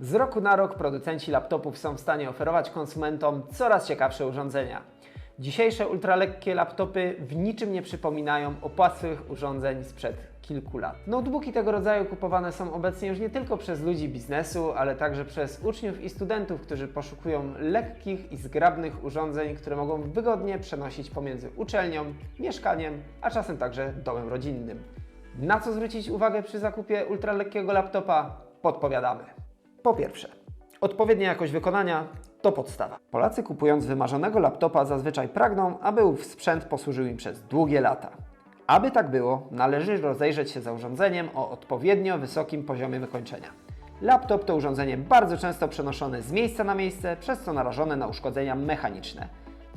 Z roku na rok producenci laptopów są w stanie oferować konsumentom coraz ciekawsze urządzenia. Dzisiejsze ultralekkie laptopy w niczym nie przypominają opłacłych urządzeń sprzed kilku lat. Notebooki tego rodzaju kupowane są obecnie już nie tylko przez ludzi biznesu, ale także przez uczniów i studentów, którzy poszukują lekkich i zgrabnych urządzeń, które mogą wygodnie przenosić pomiędzy uczelnią, mieszkaniem, a czasem także domem rodzinnym. Na co zwrócić uwagę przy zakupie ultralekkiego laptopa? Podpowiadamy. Po pierwsze, odpowiednia jakość wykonania to podstawa. Polacy kupując wymarzonego laptopa zazwyczaj pragną, aby ów sprzęt posłużył im przez długie lata. Aby tak było, należy rozejrzeć się za urządzeniem o odpowiednio wysokim poziomie wykończenia. Laptop to urządzenie bardzo często przenoszone z miejsca na miejsce, przez co narażone na uszkodzenia mechaniczne.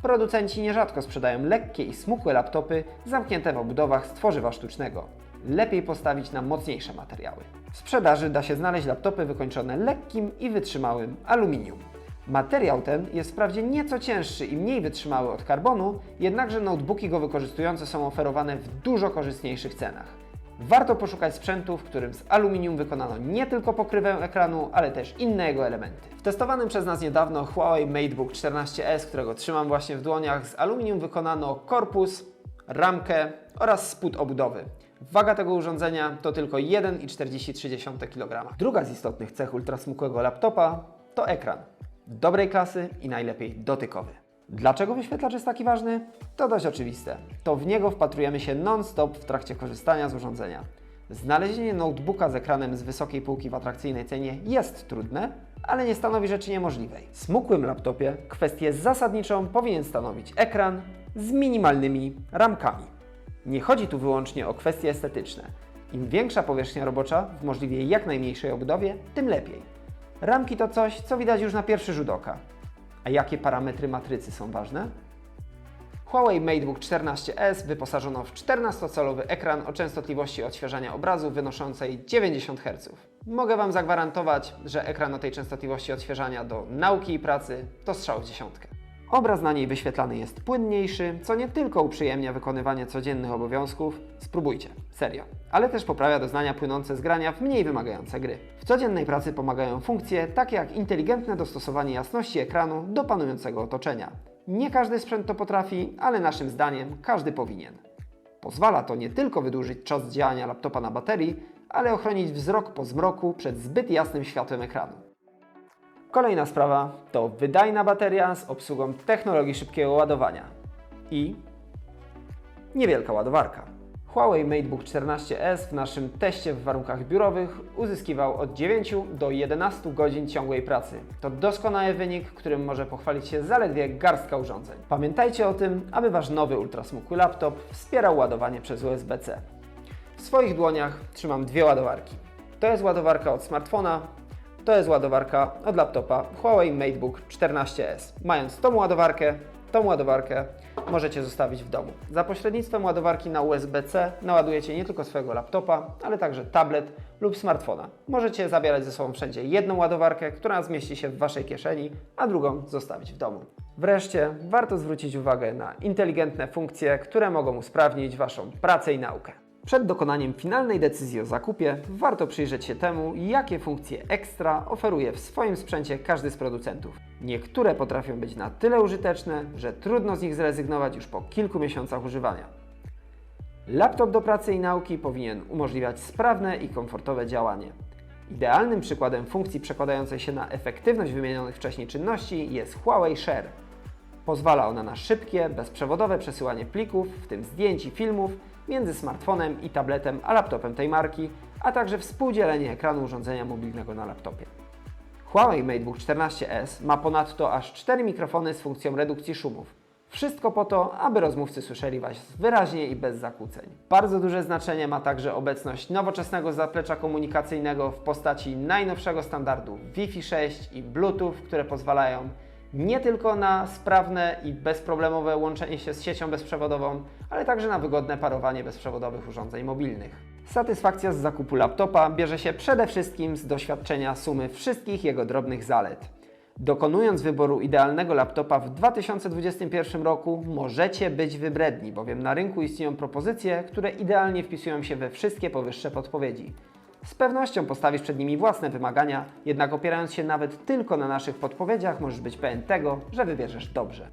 Producenci nierzadko sprzedają lekkie i smukłe laptopy zamknięte w obudowach z tworzywa sztucznego. Lepiej postawić na mocniejsze materiały. W sprzedaży da się znaleźć laptopy wykończone lekkim i wytrzymałym aluminium. Materiał ten jest wprawdzie nieco cięższy i mniej wytrzymały od karbonu, jednakże notebooki go wykorzystujące są oferowane w dużo korzystniejszych cenach. Warto poszukać sprzętu, w którym z aluminium wykonano nie tylko pokrywę ekranu, ale też inne jego elementy. W testowanym przez nas niedawno Huawei MateBook 14S, którego trzymam właśnie w dłoniach, z aluminium wykonano korpus, ramkę oraz spód obudowy. Waga tego urządzenia to tylko 1,43 kg. Druga z istotnych cech ultrasmukłego laptopa to ekran. Dobrej klasy i najlepiej dotykowy. Dlaczego wyświetlacz jest taki ważny? To dość oczywiste. To w niego wpatrujemy się non-stop w trakcie korzystania z urządzenia. Znalezienie notebooka z ekranem z wysokiej półki w atrakcyjnej cenie jest trudne, ale nie stanowi rzeczy niemożliwej. W smukłym laptopie kwestię zasadniczą powinien stanowić ekran z minimalnymi ramkami. Nie chodzi tu wyłącznie o kwestie estetyczne. Im większa powierzchnia robocza w możliwie jak najmniejszej obudowie, tym lepiej. Ramki to coś, co widać już na pierwszy rzut oka. A jakie parametry matrycy są ważne? Huawei MateBook 14S wyposażono w 14-calowy ekran o częstotliwości odświeżania obrazu wynoszącej 90 Hz. Mogę Wam zagwarantować, że ekran o tej częstotliwości odświeżania do nauki i pracy to strzał w dziesiątkę. Obraz na niej wyświetlany jest płynniejszy, co nie tylko uprzyjemnia wykonywanie codziennych obowiązków, spróbujcie, serio, ale też poprawia doznania płynące z grania w mniej wymagające gry. W codziennej pracy pomagają funkcje takie jak inteligentne dostosowanie jasności ekranu do panującego otoczenia. Nie każdy sprzęt to potrafi, ale naszym zdaniem każdy powinien. Pozwala to nie tylko wydłużyć czas działania laptopa na baterii, ale ochronić wzrok po zmroku przed zbyt jasnym światłem ekranu. Kolejna sprawa to wydajna bateria z obsługą technologii szybkiego ładowania i niewielka ładowarka. Huawei MateBook 14S w naszym teście w warunkach biurowych uzyskiwał od 9 do 11 godzin ciągłej pracy. To doskonały wynik, którym może pochwalić się zaledwie garstka urządzeń. Pamiętajcie o tym, aby Wasz nowy ultrasmukły laptop wspierał ładowanie przez USB-C. W swoich dłoniach trzymam dwie ładowarki. To jest ładowarka od smartfona, to jest ładowarka od laptopa Huawei MateBook 14S. Mając tą ładowarkę, tą ładowarkę możecie zostawić w domu. Za pośrednictwem ładowarki na USB-C naładujecie nie tylko swojego laptopa, ale także tablet lub smartfona. Możecie zabierać ze sobą wszędzie jedną ładowarkę, która zmieści się w Waszej kieszeni, a drugą zostawić w domu. Wreszcie warto zwrócić uwagę na inteligentne funkcje, które mogą usprawnić Waszą pracę i naukę. Przed dokonaniem finalnej decyzji o zakupie warto przyjrzeć się temu, jakie funkcje ekstra oferuje w swoim sprzęcie każdy z producentów. Niektóre potrafią być na tyle użyteczne, że trudno z nich zrezygnować już po kilku miesiącach używania. Laptop do pracy i nauki powinien umożliwiać sprawne i komfortowe działanie. Idealnym przykładem funkcji przekładającej się na efektywność wymienionych wcześniej czynności jest Huawei Share. Pozwala ona na szybkie, bezprzewodowe przesyłanie plików, w tym zdjęć i filmów, między smartfonem i tabletem a laptopem tej marki, a także współdzielenie ekranu urządzenia mobilnego na laptopie. Huawei MateBook 14S ma ponadto aż 4 mikrofony z funkcją redukcji szumów. Wszystko po to, aby rozmówcy słyszeli Was wyraźnie i bez zakłóceń. Bardzo duże znaczenie ma także obecność nowoczesnego zaplecza komunikacyjnego w postaci najnowszego standardu Wi-Fi 6 i Bluetooth, które pozwalają nie tylko na sprawne i bezproblemowe łączenie się z siecią bezprzewodową, ale także na wygodne parowanie bezprzewodowych urządzeń mobilnych. Satysfakcja z zakupu laptopa bierze się przede wszystkim z doświadczenia sumy wszystkich jego drobnych zalet. Dokonując wyboru idealnego laptopa w 2021 roku możecie być wybredni, bowiem na rynku istnieją propozycje, które idealnie wpisują się we wszystkie powyższe podpowiedzi. Z pewnością postawisz przed nimi własne wymagania, jednak opierając się nawet tylko na naszych podpowiedziach, możesz być pewien tego, że wybierzesz dobrze.